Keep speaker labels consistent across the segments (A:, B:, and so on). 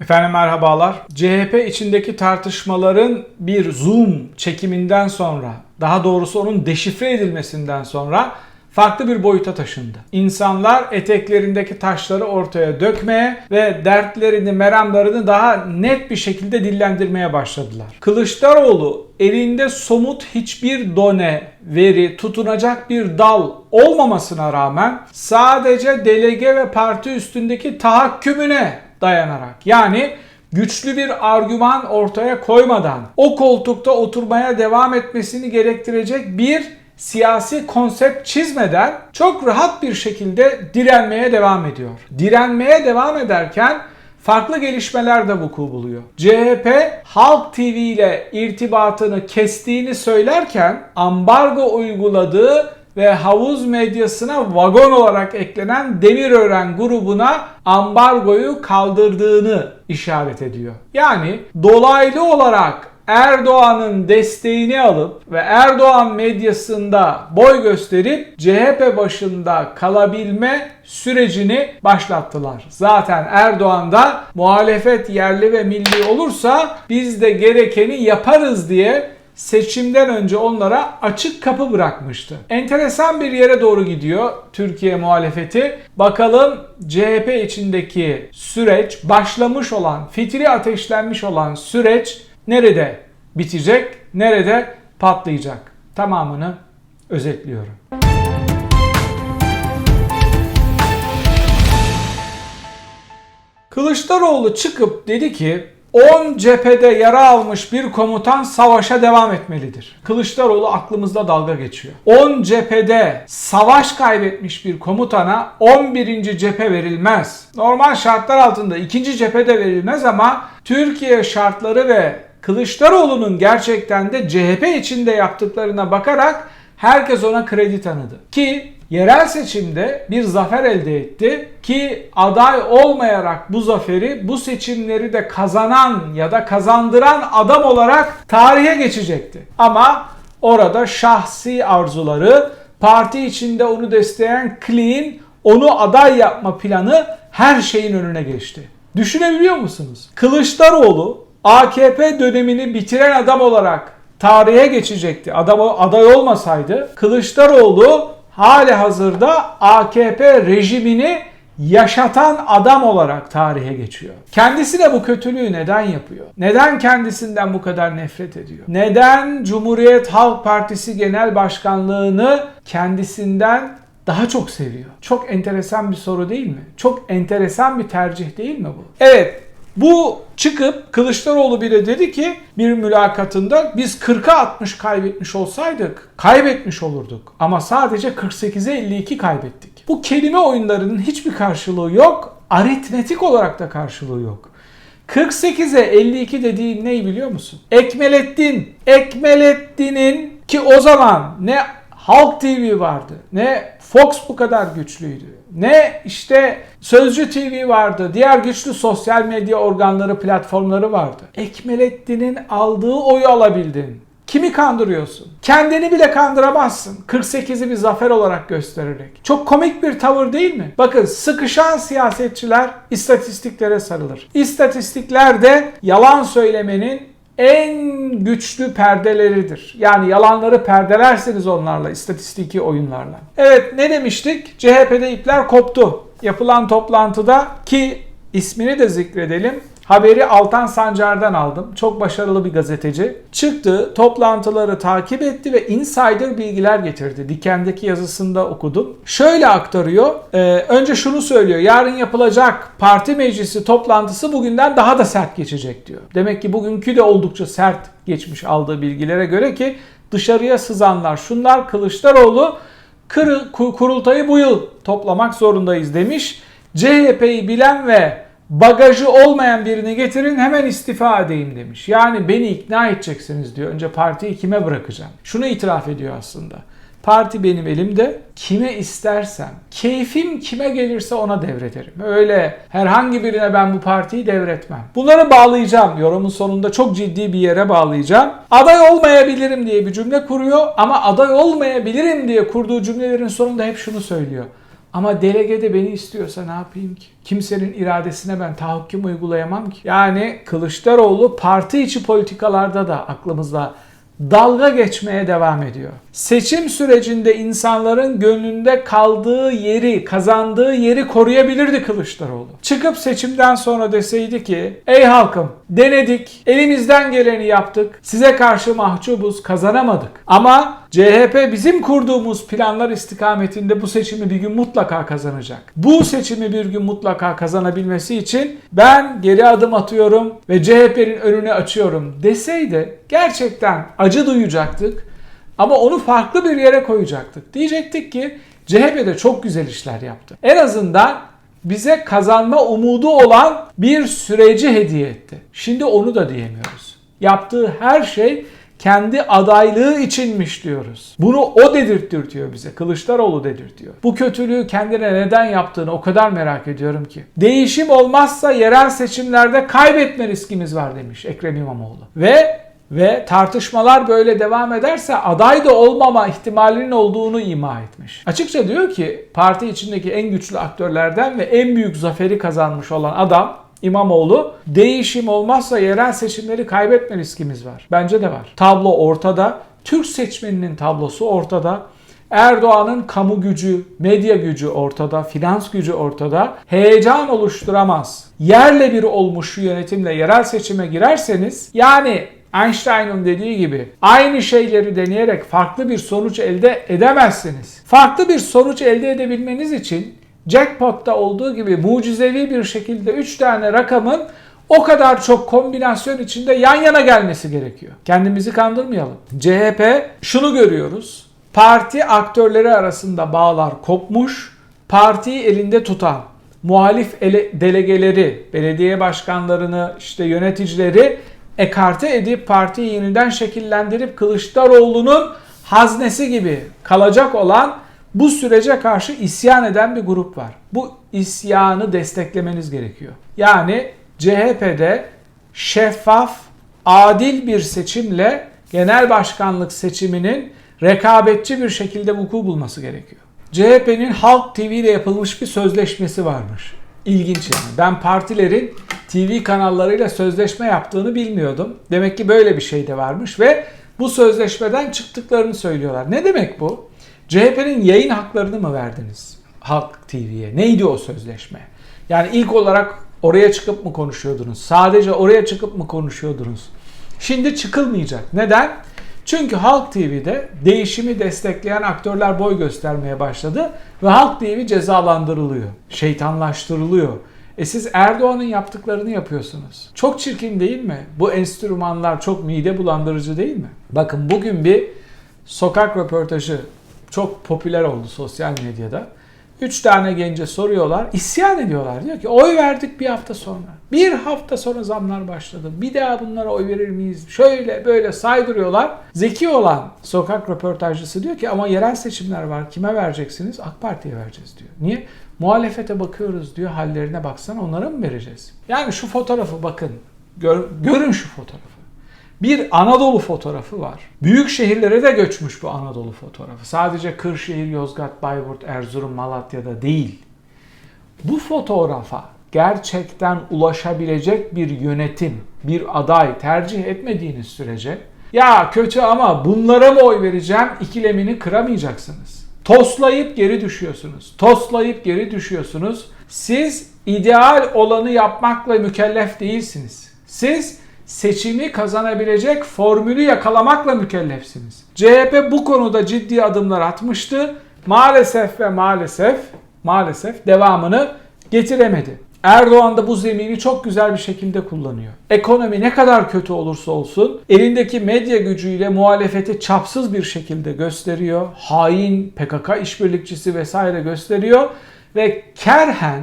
A: Efendim merhabalar. CHP içindeki tartışmaların bir zoom çekiminden sonra, daha doğrusu onun deşifre edilmesinden sonra farklı bir boyuta taşındı. İnsanlar eteklerindeki taşları ortaya dökmeye ve dertlerini, meramlarını daha net bir şekilde dillendirmeye başladılar. Kılıçdaroğlu elinde somut hiçbir done, veri, tutunacak bir dal olmamasına rağmen sadece delege ve parti üstündeki tahakkümüne dayanarak yani güçlü bir argüman ortaya koymadan o koltukta oturmaya devam etmesini gerektirecek bir siyasi konsept çizmeden çok rahat bir şekilde direnmeye devam ediyor. Direnmeye devam ederken farklı gelişmeler de vuku buluyor. CHP Halk TV ile irtibatını kestiğini söylerken ambargo uyguladığı ve havuz medyasına vagon olarak eklenen Demirören grubuna ambargoyu kaldırdığını işaret ediyor. Yani dolaylı olarak Erdoğan'ın desteğini alıp ve Erdoğan medyasında boy gösterip CHP başında kalabilme sürecini başlattılar. Zaten Erdoğan da muhalefet yerli ve milli olursa biz de gerekeni yaparız diye seçimden önce onlara açık kapı bırakmıştı. Enteresan bir yere doğru gidiyor Türkiye muhalefeti. Bakalım CHP içindeki süreç, başlamış olan, fitri ateşlenmiş olan süreç nerede bitecek, nerede patlayacak? Tamamını özetliyorum. Kılıçdaroğlu çıkıp dedi ki 10 cephede yara almış bir komutan savaşa devam etmelidir. Kılıçdaroğlu aklımızda dalga geçiyor. 10 cephede savaş kaybetmiş bir komutana 11. cephe verilmez. Normal şartlar altında 2. cephede verilmez ama Türkiye şartları ve Kılıçdaroğlu'nun gerçekten de CHP içinde yaptıklarına bakarak herkes ona kredi tanıdı. Ki yerel seçimde bir zafer elde etti ki aday olmayarak bu zaferi bu seçimleri de kazanan ya da kazandıran adam olarak tarihe geçecekti. Ama orada şahsi arzuları parti içinde onu destekleyen Clean onu aday yapma planı her şeyin önüne geçti. Düşünebiliyor musunuz? Kılıçdaroğlu AKP dönemini bitiren adam olarak tarihe geçecekti. Adam aday olmasaydı Kılıçdaroğlu hali hazırda AKP rejimini yaşatan adam olarak tarihe geçiyor. Kendisi de bu kötülüğü neden yapıyor? Neden kendisinden bu kadar nefret ediyor? Neden Cumhuriyet Halk Partisi Genel Başkanlığını kendisinden daha çok seviyor? Çok enteresan bir soru değil mi? Çok enteresan bir tercih değil mi bu? Evet, bu çıkıp Kılıçdaroğlu bile dedi ki bir mülakatında biz 40'a 60 kaybetmiş olsaydık kaybetmiş olurduk. Ama sadece 48'e 52 kaybettik. Bu kelime oyunlarının hiçbir karşılığı yok. Aritmetik olarak da karşılığı yok. 48'e 52 dediğin neyi biliyor musun? Ekmelettin. Ekmelettin'in ki o zaman ne Halk TV vardı ne Fox bu kadar güçlüydü. Ne işte Sözcü TV vardı. Diğer güçlü sosyal medya organları, platformları vardı. Ekmelettin'in aldığı oyu alabildin. Kimi kandırıyorsun? Kendini bile kandıramazsın. 48'i bir zafer olarak göstererek. Çok komik bir tavır değil mi? Bakın sıkışan siyasetçiler istatistiklere sarılır. İstatistikler de yalan söylemenin en güçlü perdeleridir. Yani yalanları perdelersiniz onlarla, istatistiki oyunlarla. Evet ne demiştik? CHP'de ipler koptu. Yapılan toplantıda ki ismini de zikredelim. Haberi Altan Sancar'dan aldım. Çok başarılı bir gazeteci. Çıktı, toplantıları takip etti ve insider bilgiler getirdi. Diken'deki yazısında okudum. Şöyle aktarıyor. E, önce şunu söylüyor. Yarın yapılacak parti meclisi toplantısı bugünden daha da sert geçecek diyor. Demek ki bugünkü de oldukça sert geçmiş aldığı bilgilere göre ki dışarıya sızanlar şunlar Kılıçdaroğlu kırı, kurultayı bu yıl toplamak zorundayız demiş. CHP'yi bilen ve bagajı olmayan birini getirin hemen istifa edeyim demiş. Yani beni ikna edeceksiniz diyor. Önce partiyi kime bırakacağım? Şunu itiraf ediyor aslında. Parti benim elimde. Kime istersem, keyfim kime gelirse ona devrederim. Öyle herhangi birine ben bu partiyi devretmem. Bunları bağlayacağım. Yorumun sonunda çok ciddi bir yere bağlayacağım. Aday olmayabilirim diye bir cümle kuruyor ama aday olmayabilirim diye kurduğu cümlelerin sonunda hep şunu söylüyor. Ama delege de beni istiyorsa ne yapayım ki? Kimsenin iradesine ben tahakküm uygulayamam ki. Yani Kılıçdaroğlu parti içi politikalarda da aklımızda dalga geçmeye devam ediyor. Seçim sürecinde insanların gönlünde kaldığı yeri, kazandığı yeri koruyabilirdi Kılıçdaroğlu. Çıkıp seçimden sonra deseydi ki, ey halkım denedik, elimizden geleni yaptık, size karşı mahcubuz, kazanamadık. Ama CHP bizim kurduğumuz planlar istikametinde bu seçimi bir gün mutlaka kazanacak. Bu seçimi bir gün mutlaka kazanabilmesi için ben geri adım atıyorum ve CHP'nin önünü açıyorum deseydi gerçekten acı duyacaktık. Ama onu farklı bir yere koyacaktık. Diyecektik ki CHP de çok güzel işler yaptı. En azından bize kazanma umudu olan bir süreci hediye etti. Şimdi onu da diyemiyoruz. Yaptığı her şey kendi adaylığı içinmiş diyoruz. Bunu o dedirtiyor bize. Kılıçdaroğlu dedirtiyor. Bu kötülüğü kendine neden yaptığını o kadar merak ediyorum ki. Değişim olmazsa yerel seçimlerde kaybetme riskimiz var demiş Ekrem İmamoğlu. Ve ve tartışmalar böyle devam ederse aday da olmama ihtimalinin olduğunu ima etmiş. Açıkça diyor ki parti içindeki en güçlü aktörlerden ve en büyük zaferi kazanmış olan adam İmamoğlu değişim olmazsa yerel seçimleri kaybetme riskimiz var. Bence de var. Tablo ortada. Türk seçmeninin tablosu ortada. Erdoğan'ın kamu gücü, medya gücü ortada, finans gücü ortada. Heyecan oluşturamaz. Yerle bir olmuş şu yönetimle yerel seçime girerseniz yani Einstein'ın dediği gibi aynı şeyleri deneyerek farklı bir sonuç elde edemezsiniz. Farklı bir sonuç elde edebilmeniz için jackpot'ta olduğu gibi mucizevi bir şekilde 3 tane rakamın o kadar çok kombinasyon içinde yan yana gelmesi gerekiyor. Kendimizi kandırmayalım. CHP şunu görüyoruz. Parti aktörleri arasında bağlar kopmuş, partiyi elinde tutan muhalif ele, delegeleri, belediye başkanlarını, işte yöneticileri ekarte edip partiyi yeniden şekillendirip Kılıçdaroğlu'nun haznesi gibi kalacak olan bu sürece karşı isyan eden bir grup var. Bu isyanı desteklemeniz gerekiyor. Yani CHP'de şeffaf, adil bir seçimle genel başkanlık seçiminin rekabetçi bir şekilde vuku bulması gerekiyor. CHP'nin Halk TV ile yapılmış bir sözleşmesi varmış. İlginç yani. Ben partilerin TV kanallarıyla sözleşme yaptığını bilmiyordum. Demek ki böyle bir şey de varmış ve bu sözleşmeden çıktıklarını söylüyorlar. Ne demek bu? CHP'nin yayın haklarını mı verdiniz Halk TV'ye? Neydi o sözleşme? Yani ilk olarak oraya çıkıp mı konuşuyordunuz? Sadece oraya çıkıp mı konuşuyordunuz? Şimdi çıkılmayacak. Neden? Çünkü Halk TV'de değişimi destekleyen aktörler boy göstermeye başladı ve Halk TV cezalandırılıyor, şeytanlaştırılıyor. E siz Erdoğan'ın yaptıklarını yapıyorsunuz. Çok çirkin değil mi? Bu enstrümanlar çok mide bulandırıcı değil mi? Bakın bugün bir sokak röportajı çok popüler oldu sosyal medyada. Üç tane gence soruyorlar, isyan ediyorlar. Diyor ki oy verdik bir hafta sonra. Bir hafta sonra zamlar başladı. Bir daha bunlara oy verir miyiz? Şöyle böyle saydırıyorlar. Zeki olan sokak röportajcısı diyor ki ama yerel seçimler var. Kime vereceksiniz? AK Parti'ye vereceğiz diyor. Niye? Muhalefete bakıyoruz diyor. Hallerine baksana onlara mı vereceğiz? Yani şu fotoğrafı bakın. Gör, görün şu fotoğrafı. Bir Anadolu fotoğrafı var. Büyük şehirlere de göçmüş bu Anadolu fotoğrafı. Sadece Kırşehir, Yozgat, Bayburt, Erzurum, Malatya'da değil. Bu fotoğrafa gerçekten ulaşabilecek bir yönetim, bir aday tercih etmediğiniz sürece ya kötü ama bunlara mı oy vereceğim ikilemini kıramayacaksınız. Toslayıp geri düşüyorsunuz. Toslayıp geri düşüyorsunuz. Siz ideal olanı yapmakla mükellef değilsiniz. Siz seçimi kazanabilecek formülü yakalamakla mükellefsiniz. CHP bu konuda ciddi adımlar atmıştı. Maalesef ve maalesef maalesef devamını getiremedi. Erdoğan da bu zemini çok güzel bir şekilde kullanıyor. Ekonomi ne kadar kötü olursa olsun elindeki medya gücüyle muhalefeti çapsız bir şekilde gösteriyor. Hain, PKK işbirlikçisi vesaire gösteriyor ve kerhen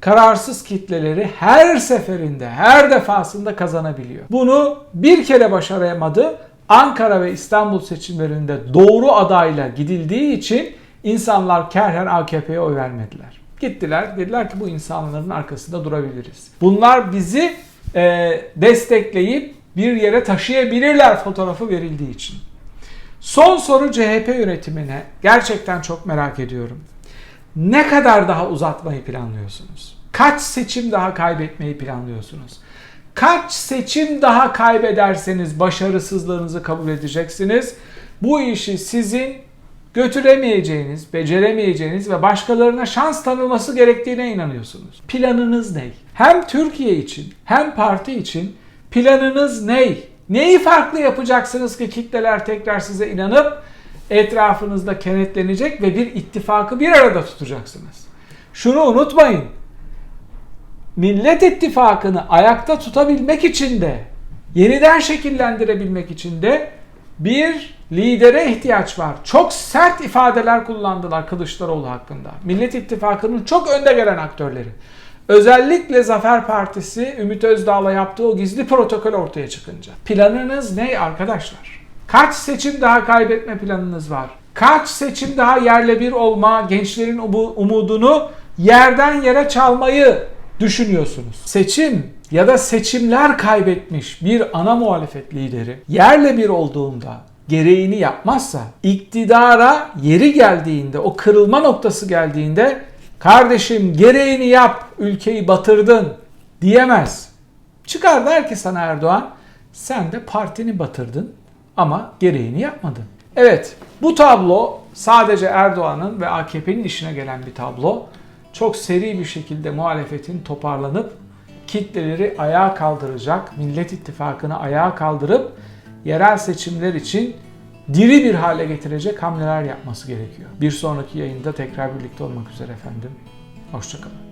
A: kararsız kitleleri her seferinde, her defasında kazanabiliyor. Bunu bir kere başaramadı. Ankara ve İstanbul seçimlerinde doğru adayla gidildiği için insanlar kerhen AKP'ye oy vermediler. Gittiler dediler ki bu insanların arkasında durabiliriz. Bunlar bizi e, destekleyip bir yere taşıyabilirler fotoğrafı verildiği için. Son soru CHP yönetimine gerçekten çok merak ediyorum. ne kadar daha uzatmayı planlıyorsunuz? Kaç seçim daha kaybetmeyi planlıyorsunuz? Kaç seçim daha kaybederseniz başarısızlığınızı kabul edeceksiniz? Bu işi sizin götüremeyeceğiniz, beceremeyeceğiniz ve başkalarına şans tanınması gerektiğine inanıyorsunuz. Planınız ne? Hem Türkiye için hem parti için planınız ne? Neyi farklı yapacaksınız ki kitleler tekrar size inanıp etrafınızda kenetlenecek ve bir ittifakı bir arada tutacaksınız. Şunu unutmayın. Millet İttifakı'nı ayakta tutabilmek için de, yeniden şekillendirebilmek için de bir lidere ihtiyaç var. Çok sert ifadeler kullandılar Kılıçdaroğlu hakkında. Millet İttifakı'nın çok önde gelen aktörleri. Özellikle Zafer Partisi Ümit Özdağ'la yaptığı o gizli protokol ortaya çıkınca. Planınız ne arkadaşlar? Kaç seçim daha kaybetme planınız var? Kaç seçim daha yerle bir olma, gençlerin umu- umudunu yerden yere çalmayı düşünüyorsunuz? Seçim ya da seçimler kaybetmiş bir ana muhalefet lideri yerle bir olduğunda gereğini yapmazsa iktidara yeri geldiğinde o kırılma noktası geldiğinde kardeşim gereğini yap ülkeyi batırdın diyemez. Çıkar der ki sana Erdoğan sen de partini batırdın ama gereğini yapmadın. Evet bu tablo sadece Erdoğan'ın ve AKP'nin işine gelen bir tablo. Çok seri bir şekilde muhalefetin toparlanıp kitleleri ayağa kaldıracak, Millet İttifakı'nı ayağa kaldırıp yerel seçimler için diri bir hale getirecek hamleler yapması gerekiyor. Bir sonraki yayında tekrar birlikte olmak üzere efendim. Hoşçakalın.